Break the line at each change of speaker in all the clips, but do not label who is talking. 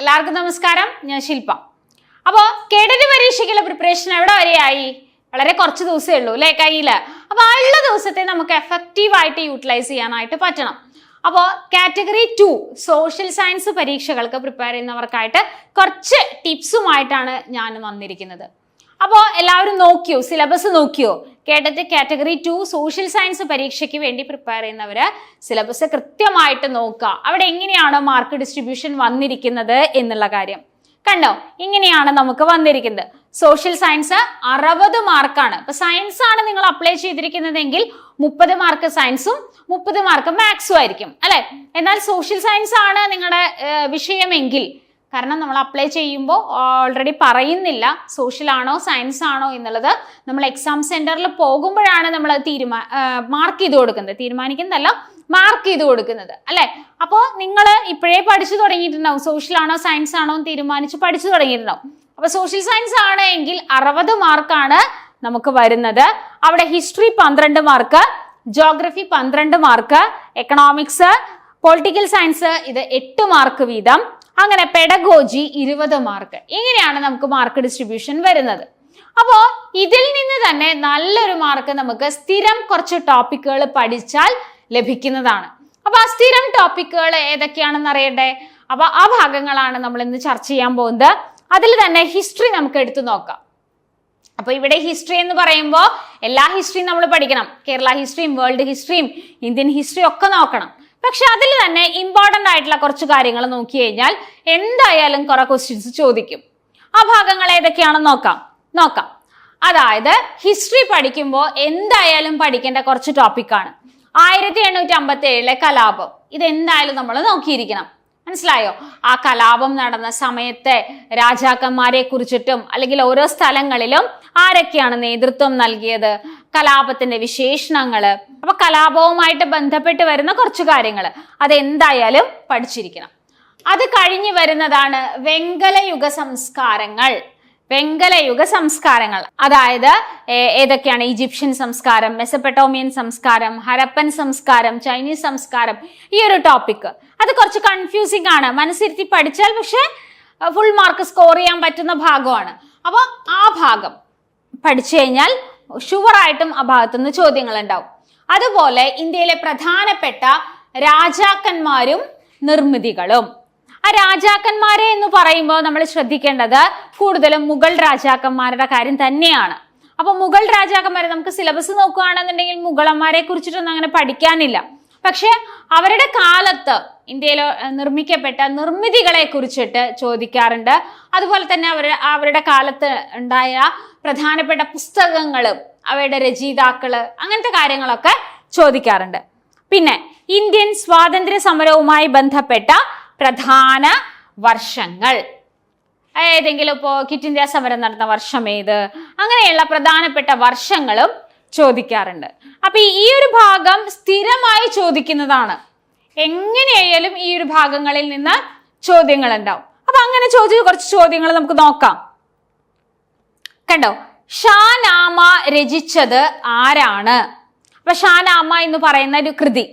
എല്ലാവർക്കും നമസ്കാരം. ഞാൻ ശില്പ. അപ്പോൾ കേഡറ്റ് പരീക്ഷയ്ക്കുള്ള പ്രിപ്പറേഷൻ എവിടെ വരെയായി? വളരെ കുറച്ച് ദിവസമേ ഉള്ളൂ അല്ലേ കയ്യിൽ അപ്പോൾ ആ ഉള്ള ദിവസത്തെ നമുക്ക് എഫക്റ്റീവായിട്ട് യൂട്ടിലൈസ് ചെയ്യാനായിട്ട് പറ്റണം. അപ്പോൾ കാറ്റഗറി ടു സോഷ്യൽ സയൻസ് പരീക്ഷകൾക്ക് പ്രിപ്പയർ ചെയ്യുന്നവർക്കായിട്ട് കുറച്ച് ടിപ്സുമായിട്ടാണ് ഞാൻ വന്നിരിക്കുന്നത്. അപ്പോൾ എല്ലാവരും നോക്കിയോ? സിലബസ് നോക്കിയോ? കേട്ടിട്ട് കാറ്റഗറി ടു സോഷ്യൽ സയൻസ് പരീക്ഷയ്ക്ക് വേണ്ടി പ്രിപ്പയർ ചെയ്യുന്നവര് സിലബസ് കൃത്യമായിട്ട് നോക്കുക. അവിടെ എങ്ങനെയാണ് മാർക്ക് ഡിസ്ട്രിബ്യൂഷൻ വന്നിരിക്കുന്നത് എന്നുള്ള കാര്യം. കണ്ടോ? ഇങ്ങനെയാണ് നമുക്ക് വന്നിരിക്കുന്നത്. സോഷ്യൽ സയൻസ് അറുപത് മാർക്കാണ് ഇപ്പൊ സയൻസ് ആണ് നിങ്ങൾ അപ്ലൈ ചെയ്തിരിക്കുന്നതെങ്കിൽ മുപ്പത് മാർക്ക് സയൻസും മുപ്പത് മാർക്ക് മാത്സും ആയിരിക്കും. അല്ലെ? എന്നാൽ സോഷ്യൽ സയൻസ് ആണ് നിങ്ങളുടെ വിഷയമെങ്കിൽ കാരണം നമ്മൾ അപ്ലൈ ചെയ്യുമ്പോൾ ഓൾറെഡി പറയുന്നില്ല സോഷ്യൽ ആണോ സയൻസ് ആണോ എന്നുള്ളത്. നമ്മൾ എക്സാം സെന്ററിൽ പോകുമ്പോഴാണ് നമ്മൾ തീരുമാ മാർക്ക് ചെയ്ത് കൊടുക്കുന്നത്. തീരുമാനിക്കുന്നതല്ല മാർക്ക് ചെയ്ത് കൊടുക്കുന്നത്. അല്ലേ? അപ്പോൾ നിങ്ങൾ ഇപ്പോഴേ പഠിച്ചു തുടങ്ങിയിട്ടുണ്ടാവും. സോഷ്യൽ ആണോ സയൻസ് ആണോ എന്ന് തീരുമാനിച്ച് പഠിച്ചു തുടങ്ങിയിട്ടുണ്ടാവും. അപ്പോൾ സോഷ്യൽ സയൻസ് ആണ് എങ്കിൽ അറുപത് മാർക്കാണ് നമുക്ക് വരുന്നത്. അവിടെ ഹിസ്റ്ററി പന്ത്രണ്ട് മാർക്ക് ജോഗ്രഫി പന്ത്രണ്ട് മാർക്ക് എക്കണോമിക്സ് പൊളിറ്റിക്കൽ സയൻസ് ഇത് എട്ട് മാർക്ക് വീതം. അങ്ങനെ പെഡഗോജി ഇരുപത് മാർക്ക് ഇങ്ങനെയാണ് നമുക്ക് മാർക്ക് ഡിസ്ട്രിബ്യൂഷൻ വരുന്നത്. അപ്പോൾ ഇതിൽ നിന്ന് തന്നെ നല്ലൊരു മാർക്ക് നമുക്ക് സ്ഥിരം കുറച്ച് ടോപ്പിക്കുകൾ പഠിച്ചാൽ ലഭിക്കുന്നതാണ്. അപ്പോൾ ആ സ്ഥിരം ടോപ്പിക്കുകൾ ഏതൊക്കെയാണെന്ന് അറിയട്ടെ അപ്പൊ ആ ഭാഗങ്ങളാണ് നമ്മൾ ഇന്ന് ചർച്ച ചെയ്യാൻ പോകുന്നത്. അതിൽ തന്നെ ഹിസ്റ്ററി നമുക്ക് എടുത്തു നോക്കാം. അപ്പോൾ ഇവിടെ ഹിസ്റ്ററി എന്ന് പറയുമ്പോൾ എല്ലാ ഹിസ്റ്ററിയും നമ്മൾ പഠിക്കണം. കേരള ഹിസ്റ്ററിയും വേൾഡ് ഹിസ്റ്ററിയും ഇന്ത്യൻ ഹിസ്റ്ററിയും ഒക്കെ നോക്കണം. പക്ഷെ അതിൽ തന്നെ ഇമ്പോർട്ടന്റ് ആയിട്ടുള്ള കുറച്ച് കാര്യങ്ങൾ നോക്കി കഴിഞ്ഞാൽ എന്തായാലും കുറെ ക്വസ്റ്റ്യൻസ് ചോദിക്കും. ആ ഭാഗങ്ങൾ ഏതൊക്കെയാണെന്ന് നോക്കാം. നോക്കാം. അതായത് ഹിസ്റ്ററി പഠിക്കുമ്പോൾ എന്തായാലും പഠിക്കേണ്ട കുറച്ച് ടോപ്പിക്കാണ് ആയിരത്തി എണ്ണൂറ്റി അമ്പത്തി ഏഴിലെ കലാപം. ഇതെന്തായാലും നമ്മൾ നോക്കിയിരിക്കണം. മനസ്സിലായോ? ആ കലാപം നടന്ന സമയത്തെ രാജാക്കന്മാരെ കുറിച്ചിട്ടും അല്ലെങ്കിൽ ഓരോ സ്ഥലങ്ങളിലും ആരൊക്കെയാണ് നേതൃത്വം നൽകിയത്? കലാപത്തിന്റെ വിശേഷണങ്ങൾ അപ്പൊ കലാപവുമായിട്ട് ബന്ധപ്പെട്ട് വരുന്ന കുറച്ച് കാര്യങ്ങൾ അതെന്തായാലും പഠിച്ചിരിക്കണം. അത് കഴിഞ്ഞു വരുന്നതാണ് വെങ്കലയുഗ സംസ്കാരങ്ങൾ. വെങ്കലയുഗ സംസ്കാരങ്ങൾ. അതായത് ഏതൊക്കെയാണ്? ഈജിപ്ഷ്യൻ സംസ്കാരം മെസപ്പെട്ടോമിയൻ സംസ്കാരം ഹരപ്പൻ സംസ്കാരം ചൈനീസ് സംസ്കാരം ഈ ഒരു ടോപ്പിക് അത് കുറച്ച് കൺഫ്യൂസിംഗ് ആണ്. മനസ്സിരുത്തി പഠിച്ചാൽ പക്ഷെ ഫുൾ മാർക്ക് സ്കോർ ചെയ്യാൻ പറ്റുന്ന ഭാഗമാണ്. അപ്പോൾ ആ ഭാഗം പഠിച്ചു കഴിഞ്ഞാൽ ഷുവറായിട്ടും ആ ഭാഗത്തുനിന്ന് ചോദ്യങ്ങൾ ഉണ്ടാവും അതുപോലെ ഇന്ത്യയിലെ പ്രധാനപ്പെട്ട രാജാക്കന്മാരും നിർമ്മിതികളും. ആ രാജാക്കന്മാരെ എന്ന് പറയുമ്പോൾ നമ്മൾ ശ്രദ്ധിക്കേണ്ടത് കൂടുതലും മുഗൾ രാജാക്കന്മാരുടെ കാര്യം തന്നെയാണ്. അപ്പൊ മുഗൾ രാജാക്കന്മാരെ നമുക്ക് സിലബസ് നോക്കുകയാണെന്നുണ്ടെങ്കിൽ മുഗളന്മാരെ കുറിച്ചിട്ടൊന്നും അങ്ങനെ പഠിക്കാനില്ല. പക്ഷെ അവരുടെ കാലത്ത് ഇന്ത്യയിൽ നിർമ്മിക്കപ്പെട്ട നിർമ്മിതികളെ കുറിച്ചിട്ട് ചോദിക്കാറുണ്ട്. അതുപോലെ തന്നെ അവർ അവരുടെ കാലത്ത് ഉണ്ടായ പ്രധാനപ്പെട്ട പുസ്തകങ്ങളും അവരുടെ രചയിതാക്കൾ അങ്ങനത്തെ കാര്യങ്ങളൊക്കെ ചോദിക്കാറുണ്ട്. പിന്നെ ഇന്ത്യൻ സ്വാതന്ത്ര്യ സമരവുമായി ബന്ധപ്പെട്ട പ്രധാന വർഷങ്ങൾ. ഏതെങ്കിലും ഇപ്പോൾ കിറ്റ് ഇന്ത്യ സമരം നടന്ന വർഷം ഏത്? അങ്ങനെയുള്ള പ്രധാനപ്പെട്ട വർഷങ്ങളും ചോദിക്കാറുണ്ട്. അപ്പൊ ഈ ഒരു ഭാഗം സ്ഥിരമായി ചോദിക്കുന്നതാണ്. എങ്ങനെയായാലും ഈ ഒരു ഭാഗങ്ങളിൽ നിന്ന് ചോദ്യങ്ങൾ ഉണ്ടാവും അപ്പൊ അങ്ങനെ ചോദിച്ച കുറച്ച് ചോദ്യങ്ങൾ നമുക്ക് നോക്കാം. കണ്ടോ? ഷാനാമ രചിച്ചത് ആരാണ്? അപ്പൊ ഷാനാമ എന്ന് പറയുന്ന ഒരു കൃതി.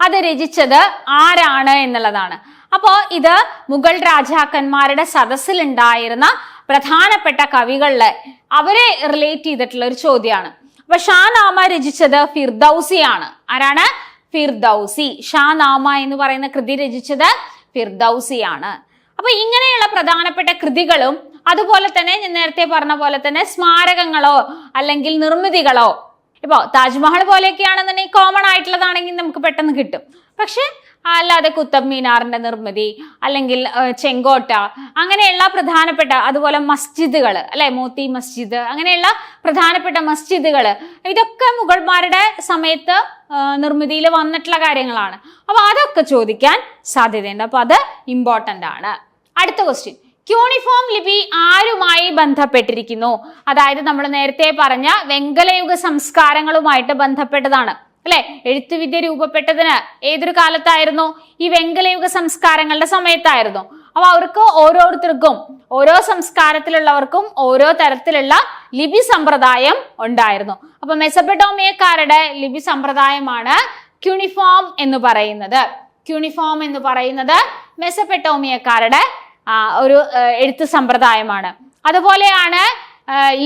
അത് രചിച്ചത് ആരാണ് എന്നുള്ളതാണ്. അപ്പോൾ ഇത് മുഗൾ രാജാക്കന്മാരുടെ സദസ്സിലുണ്ടായിരുന്ന പ്രധാനപ്പെട്ട കവികളിലെ അവരെ റിലേറ്റ് ചെയ്തിട്ടുള്ള ഒരു ചോദ്യമാണ്. അപ്പൊ ഷാനാമ രചിച്ചത് ഫിർദൌസിയാണ്. ആരാണ്? ഫിർദൌസി. ഷാനാമ എന്ന് പറയുന്ന കൃതി രചിച്ചത് ഫിർദൌസിയാണ്. അപ്പൊ ഇങ്ങനെയുള്ള പ്രധാനപ്പെട്ട കൃതികളും അതുപോലെ തന്നെ ഞാൻ നേരത്തെ പറഞ്ഞ പോലെ തന്നെ സ്മാരകങ്ങളോ അല്ലെങ്കിൽ നിർമ്മിതികളോ. ഇപ്പോ താജ്മഹൽ പോലെയൊക്കെയാണെന്നുണ്ടെങ്കിൽ കോമൺ ആയിട്ടുള്ളതാണെങ്കിൽ നമുക്ക് പെട്ടെന്ന് കിട്ടും. പക്ഷെ അല്ലാതെ കുത്തബ് മീനാറിന്റെ നിർമ്മിതി അല്ലെങ്കിൽ ചെങ്കോട്ട അങ്ങനെയുള്ള പ്രധാനപ്പെട്ട അതുപോലെ മസ്ജിദുകൾ അല്ലെ? മോത്തി മസ്ജിദ് അങ്ങനെയുള്ള പ്രധാനപ്പെട്ട മസ്ജിദുകൾ. ഇതൊക്കെ മുഗൾമാരുടെ സമയത്ത് നിർമ്മിതിയിൽ വന്നിട്ടുള്ള കാര്യങ്ങളാണ്. അപ്പൊ അതൊക്കെ ചോദിക്കാൻ സാധ്യതയുണ്ട്. അപ്പൊ അത് ഇമ്പോർട്ടന്റ് ആണ്. അടുത്ത ക്വസ്റ്റ്യൻ ക്യൂണിഫോം ലിപി ആരുമായി ബന്ധപ്പെട്ടിരിക്കുന്നു? അതായത് നമ്മൾ നേരത്തെ പറഞ്ഞ വെങ്കലയുഗ സംസ്കാരങ്ങളുമായിട്ട് ബന്ധപ്പെട്ടതാണ്. അല്ലെ? എഴുത്തുവിദ്യ രൂപപ്പെട്ടതിന് ഏതൊരു കാലത്തായിരുന്നു? ഈ വെങ്കലയുഗ സംസ്കാരങ്ങളുടെ സമയത്തായിരുന്നു. അപ്പൊ അവർക്ക് ഓരോരുത്തർക്കും ഓരോ സംസ്കാരത്തിലുള്ളവർക്കും ഓരോ തരത്തിലുള്ള ലിപി സമ്പ്രദായം ഉണ്ടായിരുന്നു. അപ്പൊ മെസപ്പട്ടോമിയക്കാരുടെ ലിപി സമ്പ്രദായമാണ് ക്യൂണിഫോം എന്ന് പറയുന്നത്. ക്യൂണിഫോം എന്ന് പറയുന്നത് മെസപ്പട്ടോമിയക്കാരുടെ ഒരു എഴുത്ത് സമ്പ്രദായമാണ്. അതുപോലെയാണ്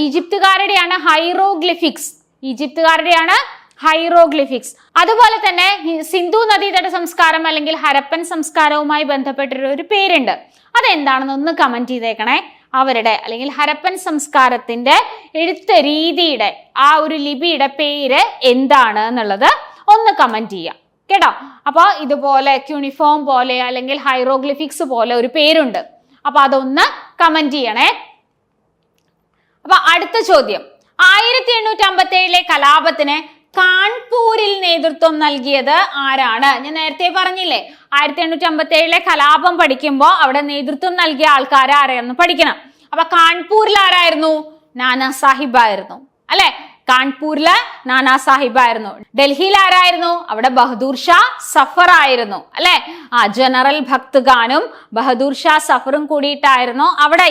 ഈജിപ്തുകാരുടെയാണ് ഹൈറോഗ്ലിഫിക്സ്. ഈജിപ്തുകാരുടെയാണ് ഹൈറോഗ്ലിഫിക്സ്. അതുപോലെ തന്നെ സിന്ധു നദീതട സംസ്കാരം അല്ലെങ്കിൽ ഹരപ്പൻ സംസ്കാരവുമായി ബന്ധപ്പെട്ടൊരു ഒരു പേരുണ്ട്. അതെന്താണെന്ന് ഒന്ന് കമന്റ് ചെയ്തേക്കണേ. അവരുടെ അല്ലെങ്കിൽ ഹരപ്പൻ സംസ്കാരത്തിന്റെ എഴുത്ത് രീതിയുടെ ആ ഒരു ലിപിയുടെ പേര് എന്താണ് എന്നുള്ളത് ഒന്ന് കമന്റ് ചെയ്യാം. കേട്ടോ? അപ്പോൾ ഇതുപോലെ ക്യൂണിഫോം പോലെ അല്ലെങ്കിൽ ഹൈറോഗ്ലിഫിക്സ് പോലെ ഒരു പേരുണ്ട്. അപ്പൊ അതൊന്ന് കമന്റ് ചെയ്യണേ. അപ്പൊ അടുത്ത ചോദ്യം. ആയിരത്തി എണ്ണൂറ്റി അമ്പത്തി ഏഴിലെ കലാപത്തിന് കാൺപൂരിൽ നേതൃത്വം നൽകിയത് ആരാണ്? ഞാൻ നേരത്തെ പറഞ്ഞില്ലേ ആയിരത്തി എണ്ണൂറ്റി അമ്പത്തി ഏഴിലെ കലാപം പഠിക്കുമ്പോൾ അവിടെ നേതൃത്വം നൽകിയ ആൾക്കാർ ആരായിരുന്നു പഠിക്കണം. അപ്പൊ കാൺപൂരിൽ ആരായിരുന്നു? നാനാ സാഹിബ് ആയിരുന്നു. അല്ലെ? കാൺപൂരിൽ നാനാ സാഹിബ് ആയിരുന്നു. ഡൽഹിയിൽ ആരായിരുന്നു? അവിടെ ബഹദൂർ ഷാ സഫർ ആയിരുന്നു. അല്ലെ? ആ ജനറൽ ഭക്ത് ഖാനും ബഹദൂർ ഷാ സഫറും കൂടിയിട്ടായിരുന്നു അവിടെ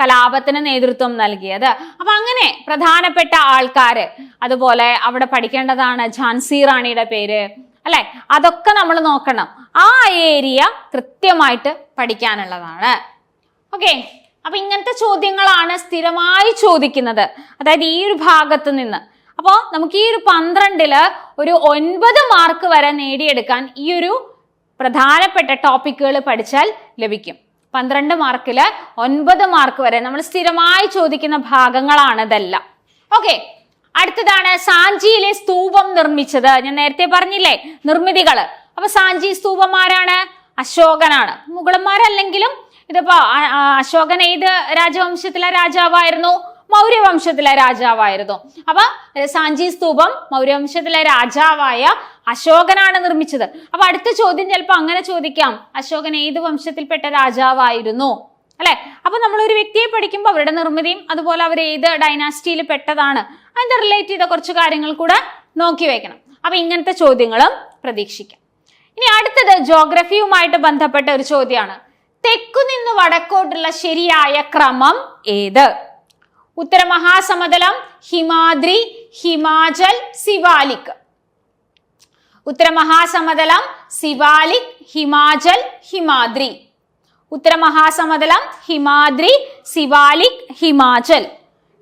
കലാപത്തിന് നേതൃത്വം നൽകിയത്. അപ്പൊ അങ്ങനെ പ്രധാനപ്പെട്ട ആൾക്കാര് അതുപോലെ അവിടെ പഠിക്കേണ്ടതാണ് ഝാൻസി റാണിയുടെ പേര് അല്ലെ? അതൊക്കെ നമ്മൾ നോക്കണം. ആ ഏരിയ കൃത്യമായിട്ട് പഠിക്കാനുള്ളതാണ്. ഓക്കെ? അപ്പൊ ഇങ്ങനത്തെ ചോദ്യങ്ങളാണ് സ്ഥിരമായി ചോദിക്കുന്നത്. അതായത് ഈ ഒരു ഭാഗത്ത് നിന്ന്. അപ്പോൾ നമുക്ക് ഈ ഒരു പന്ത്രണ്ടിൽ ഒരു ഒൻപത് മാർക്ക് വരെ നേടിയെടുക്കാൻ ഈ ഒരു പ്രധാനപ്പെട്ട ടോപ്പിക്കുകൾ പഠിച്ചാൽ ലഭിക്കും. പന്ത്രണ്ട് മാർക്കിൽ ഒൻപത് മാർക്ക് വരെ നമ്മൾ സ്ഥിരമായി ചോദിക്കുന്ന ഭാഗങ്ങളാണ് ഇതെല്ലാം. ഓക്കെ? അടുത്തതാണ് സാഞ്ചിയിലെ സ്തൂപം നിർമ്മിച്ചത്. ഞാൻ നേരത്തെ പറഞ്ഞില്ലേ നിർമ്മിതികൾ. അപ്പൊ സാഞ്ചി സ്തൂപം ആരാണ്? അശോകനാണ്. മുഗളന്മാരല്ലെങ്കിലും ഇതിപ്പോ അശോകൻ ഏത് രാജവംശത്തിലെ രാജാവായിരുന്നു? മൗര്യവംശത്തിലെ രാജാവായിരുന്നു. അപ്പൊ സാഞ്ചി സ്തൂപം മൗര്യവംശത്തിലെ രാജാവായ അശോകനാണ് നിർമ്മിച്ചത്. അപ്പൊ അടുത്ത ചോദ്യം ചിലപ്പോൾ അങ്ങനെ ചോദിക്കാം. അശോകൻ ഏത് വംശത്തിൽപ്പെട്ട രാജാവായിരുന്നു? അല്ലെ? അപ്പൊ നമ്മൾ ഒരു വ്യക്തിയെ പഠിക്കുമ്പോൾ അവരുടെ നിർമ്മിതിയും അതുപോലെ അവർ ഏത് ഡൈനാസ്റ്റിയിൽ പെട്ടതാണ് അതിന്റെ റിലേറ്റ് ചെയ്ത കുറച്ച് കാര്യങ്ങൾ കൂടെ നോക്കി വെക്കണം. അപ്പൊ ഇങ്ങനത്തെ ചോദ്യങ്ങളും പ്രതീക്ഷിക്കാം. ഇനി അടുത്തത് ജോഗ്രഫിയുമായിട്ട് ബന്ധപ്പെട്ട ഒരു ചോദ്യമാണ് തെക്കു നിന്ന് വടക്കോട്ടുള്ള ശരിയായ ക്രമം ഏത്? ഉത്തര മഹാസമതലം ഹിമാദ്രി ഹിമാചൽ സിവാലിക്. ഉത്തര മഹാസമതലം സിവാലിക് ഹിമാചൽ ഹിമാദ്രി. ഉത്തരമഹാസമതലം ഹിമാദ്രി സിവാലിക് ഹിമാചൽ.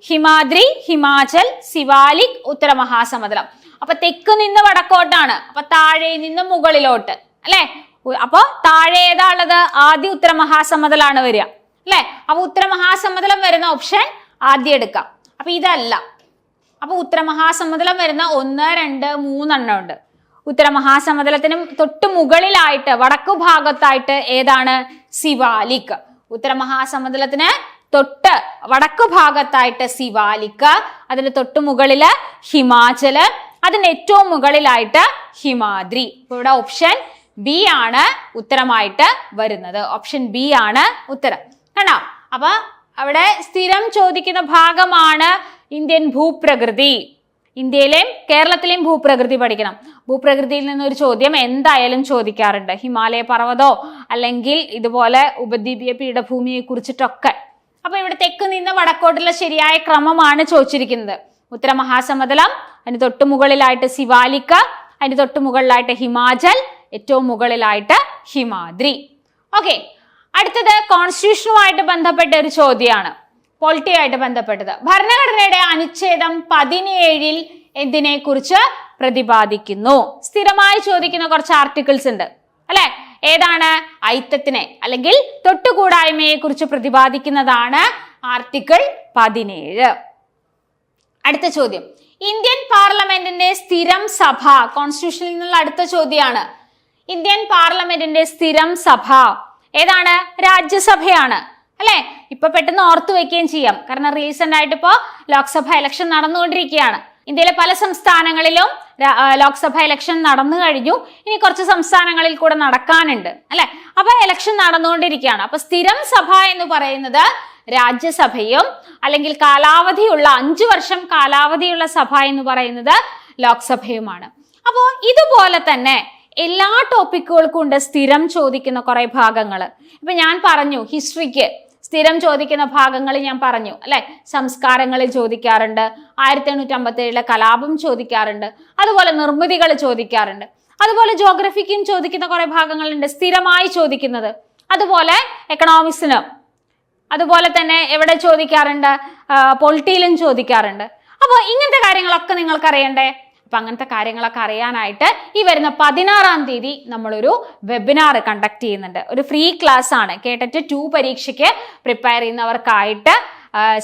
ഹിമാദ്രി ഹിമാചൽ സിവാലിക് ഉത്തരമഹാസമതലം. അപ്പൊ തെക്ക് നിന്ന് വടക്കോട്ടാണ്. അപ്പൊ താഴെ നിന്ന് മുകളിലോട്ട്. അല്ലെ? അപ്പൊ താഴെ ഏതാ ഉള്ളത്? ആദ്യ ഉത്തരമഹാസമതലാണ് വരിക. അല്ലെ? അപ്പൊ ഉത്തരമഹാസമതലം വരുന്ന ഓപ്ഷൻ ആദ്യം എടുക്കാം. അപ്പൊ ഇതല്ല. അപ്പൊ ഉത്തരമഹാസമതലം വരുന്ന ഒന്ന് രണ്ട് മൂന്നെണ്ണം ഉണ്ട്. ഉത്തരമഹാസമതലത്തിന് തൊട്ട് മുകളിലായിട്ട് വടക്കു ഭാഗത്തായിട്ട് ഏതാണ്? സിവാലിക്. ഉത്തരമഹാസമുദ്രത്തിന് തൊട്ട് വടക്കു ഭാഗത്തായിട്ട് സിവാലിക് അതിന് തൊട്ട് മുകളിൽ ഹിമാചൽ അതിന് ഏറ്റവും മുകളിലായിട്ട് ഹിമാദ്രി. ഇവിടെ ഓപ്ഷൻ ബി ആണ് ഉത്തരമായിട്ട് വരുന്നത്. ഓപ്ഷൻ ബി ആണ് ഉത്തരം. കണ്ടോ? അപ്പൊ അവിടെ സ്ഥിരം ചോദിക്കുന്ന ഭാഗമാണ് ഇന്ത്യൻ ഭൂപ്രകൃതി. ഇന്ത്യയിലെയും കേരളത്തിലെയും ഭൂപ്രകൃതി പഠിക്കണം. ഭൂപ്രകൃതിയിൽ നിന്നൊരു ചോദ്യം എന്തായാലും ചോദിക്കാറുണ്ട്. ഹിമാലയ പർവതോ അല്ലെങ്കിൽ ഇതുപോലെ ഉപദ്വീപീയ പീഠഭൂമിയെ കുറിച്ചിട്ടൊക്കെ. അപ്പൊ ഇവിടെ തെക്ക് നിന്ന് വടക്കോട്ടുള്ള ശരിയായ ക്രമമാണ് ചോദിച്ചിരിക്കുന്നത്. ഉത്തരമഹാസമതലം അതിന് തൊട്ട് മുകളിലായിട്ട് സിവാലിക്ക അതിന് തൊട്ട് മുകളിലായിട്ട് ഹിമാചൽ ഏറ്റവും മുകളിലായിട്ട് ഹിമാദ്രി. ഓക്കെ അടുത്തത് കോൺസ്റ്റിറ്റ്യൂഷനുമായിട്ട് ബന്ധപ്പെട്ട ഒരു ചോദ്യമാണ്. പൊളിറ്റിയായിട്ട് ബന്ധപ്പെട്ടത്. ഭരണഘടനയുടെ അനുച്ഛേദം പതിനേഴിൽ എന്തിനെ കുറിച്ച് പ്രതിപാദിക്കുന്നു? സ്ഥിരമായി ചോദിക്കുന്ന കുറച്ച് ആർട്ടിക്കിൾസ് ഉണ്ട്. അല്ലെ? ഏതാണ്? ഐത്തത്തിനെ അല്ലെങ്കിൽ തൊട്ടുകൂടായ്മയെ കുറിച്ച് പ്രതിപാദിക്കുന്നതാണ് ആർട്ടിക്കിൾ പതിനേഴ്. അടുത്ത ചോദ്യം. ഇന്ത്യൻ പാർലമെന്റിന്റെ സ്ഥിരം സഭ കോൺസ്റ്റിറ്റ്യൂഷനിൽ നിന്നുള്ള അടുത്ത ചോദ്യമാണ്. ഇന്ത്യൻ പാർലമെന്റിന്റെ സ്ഥിരം സഭ ഏതാണ്? രാജ്യസഭയാണ്. അല്ലെ? ഇപ്പൊ പെട്ടെന്ന് ഓർത്തു വെക്കുകയും ചെയ്യാം. കാരണം റീസെന്റ് ആയിട്ട് ഇപ്പോ ലോക്സഭ ഇലക്ഷൻ നടന്നുകൊണ്ടിരിക്കുകയാണ്. ഇന്ത്യയിലെ പല സംസ്ഥാനങ്ങളിലും ലോക്സഭ ഇലക്ഷൻ നടന്നു കഴിഞ്ഞു. ഇനി കുറച്ച് സംസ്ഥാനങ്ങളിൽ കൂടെ നടക്കാനുണ്ട്. അല്ലെ? അപ്പൊ ഇലക്ഷൻ നടന്നുകൊണ്ടിരിക്കുകയാണ്. അപ്പൊ സ്ഥിരം സഭ എന്ന് പറയുന്നത് രാജ്യസഭയും അല്ലെങ്കിൽ കാലാവധിയുള്ള അഞ്ചു വർഷം കാലാവധിയുള്ള സഭ എന്ന് പറയുന്നത് ലോക്സഭയുമാണ്. അപ്പോൾ ഇതുപോലെ തന്നെ എല്ലാ ടോപ്പിക്കുകൾക്കും ഉണ്ട് സ്ഥിരം ചോദിക്കുന്ന കുറെ ഭാഗങ്ങൾ ഇപ്പൊ ഞാൻ പറഞ്ഞു ഹിസ്റ്ററിക്ക് സ്ഥിരം ചോദിക്കുന്ന ഭാഗങ്ങൾ ഞാൻ പറഞ്ഞു അല്ലെ? സംസ്കാരങ്ങളിൽ ചോദിക്കാറുണ്ട് ആയിരത്തി എണ്ണൂറ്റി അമ്പത്തി ഏഴിലെ കലാപം ചോദിക്കാറുണ്ട് അതുപോലെ നിർമ്മിതികൾ ചോദിക്കാറുണ്ട്. അതുപോലെ ജോഗ്രഫിക്കും ചോദിക്കുന്ന കുറെ ഭാഗങ്ങളുണ്ട് സ്ഥിരമായി ചോദിക്കുന്നത്. അതുപോലെ എക്കണോമിക്സിന് അതുപോലെ തന്നെ എവിടെ ചോദിക്കാറുണ്ട്? പൊളിറ്റിയിലും ചോദിക്കാറുണ്ട്. അപ്പോൾ ഇങ്ങനത്തെ കാര്യങ്ങളൊക്കെ നിങ്ങൾക്ക് അറിയണ്ടേ അപ്പൊ അങ്ങനത്തെ കാര്യങ്ങളൊക്കെ അറിയാനായിട്ട് ഈ വരുന്ന പതിനാറാം തീയതി നമ്മളൊരു വെബിനാർ കണ്ടക്ട് ചെയ്യുന്നുണ്ട്. ഒരു ഫ്രീ ക്ലാസ് ആണ്. കേട്ടിട്ട് ടു പരീക്ഷയ്ക്ക് പ്രിപ്പയർ ചെയ്യുന്നവർക്കായിട്ട്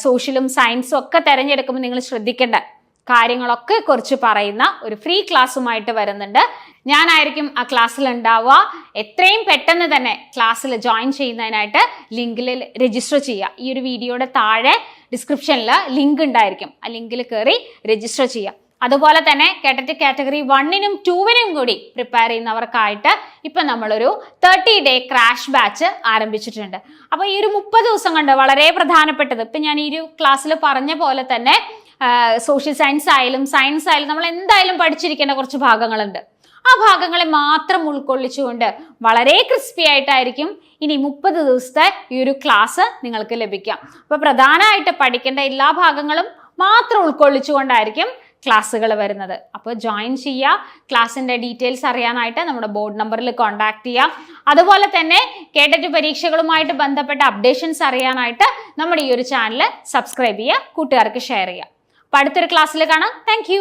സോഷ്യലും സയൻസും ഒക്കെ തിരഞ്ഞെടുക്കുമ്പോൾ നിങ്ങൾ ശ്രദ്ധിക്കേണ്ട കാര്യങ്ങളൊക്കെ കുറിച്ച് പറയുന്ന ഒരു ഫ്രീ ക്ലാസ്സുമായിട്ട് വരുന്നുണ്ട്. ഞാനായിരിക്കും ആ ക്ലാസ്സിൽ ഉണ്ടാവുക. എത്രയും പെട്ടെന്ന് തന്നെ ക്ലാസ്സിൽ ജോയിൻ ചെയ്യുന്നതിനായിട്ട് ലിങ്കിൽ രജിസ്റ്റർ ചെയ്യുക. ഈ ഒരു വീഡിയോയുടെ താഴെ ഡിസ്ക്രിപ്ഷനിൽ ലിങ്ക് ഉണ്ടായിരിക്കും. ആ ലിങ്കിൽ കയറി രജിസ്റ്റർ ചെയ്യുക. അതുപോലെ തന്നെ കേട്ടറ്റ് കാറ്റഗറി വണ്ണിനും ടൂവിനും കൂടി പ്രിപ്പയർ ചെയ്യുന്നവർക്കായിട്ട് ഇപ്പം നമ്മളൊരു തേർട്ടി ഡേ ക്രാഷ് ബാച്ച് ആരംഭിച്ചിട്ടുണ്ട്. അപ്പോൾ ഈ ഒരു മുപ്പത് ദിവസം കൊണ്ട് വളരെ പ്രധാനപ്പെട്ടത്. ഇപ്പം ഞാൻ ഈ ഒരു ക്ലാസ്സിൽ പറഞ്ഞ പോലെ തന്നെ സോഷ്യൽ സയൻസ് ആയാലും സയൻസ് ആയാലും നമ്മൾ എന്തായാലും പഠിച്ചിരിക്കേണ്ട കുറച്ച് ഭാഗങ്ങളുണ്ട്. ആ ഭാഗങ്ങളെ മാത്രം ഉൾക്കൊള്ളിച്ചുകൊണ്ട് വളരെ ക്രിസ്പി ആയിട്ടായിരിക്കും ഇനി മുപ്പത് ദിവസത്തെ ഈ ഒരു ക്ലാസ് നിങ്ങൾക്ക് ലഭിക്കാം അപ്പോൾ പ്രധാനമായിട്ട് പഠിക്കേണ്ട എല്ലാ ഭാഗങ്ങളും മാത്രം ഉൾക്കൊള്ളിച്ചുകൊണ്ടായിരിക്കും ക്ലാസ്സുകൾ വരുന്നത്. അപ്പോൾ ജോയിൻ ചെയ്യുക ക്ലാസ്സിന്റെ ഡീറ്റെയിൽസ് അറിയാനായിട്ട് നമ്മുടെ ബോർഡ് നമ്പറിൽ കോൺടാക്ട് ചെയ്യുക അതുപോലെ തന്നെ കേട്ടറ്റ് പരീക്ഷകളുമായിട്ട് ബന്ധപ്പെട്ട അപ്ഡേഷൻസ് അറിയാനായിട്ട് നമ്മുടെ ഈ ഒരു ചാനൽ സബ്സ്ക്രൈബ് ചെയ്യുക കൂട്ടുകാർക്ക് ഷെയർ ചെയ്യുക. അപ്പോൾ അടുത്തൊരു ക്ലാസ്സിൽ കാണാം. താങ്ക്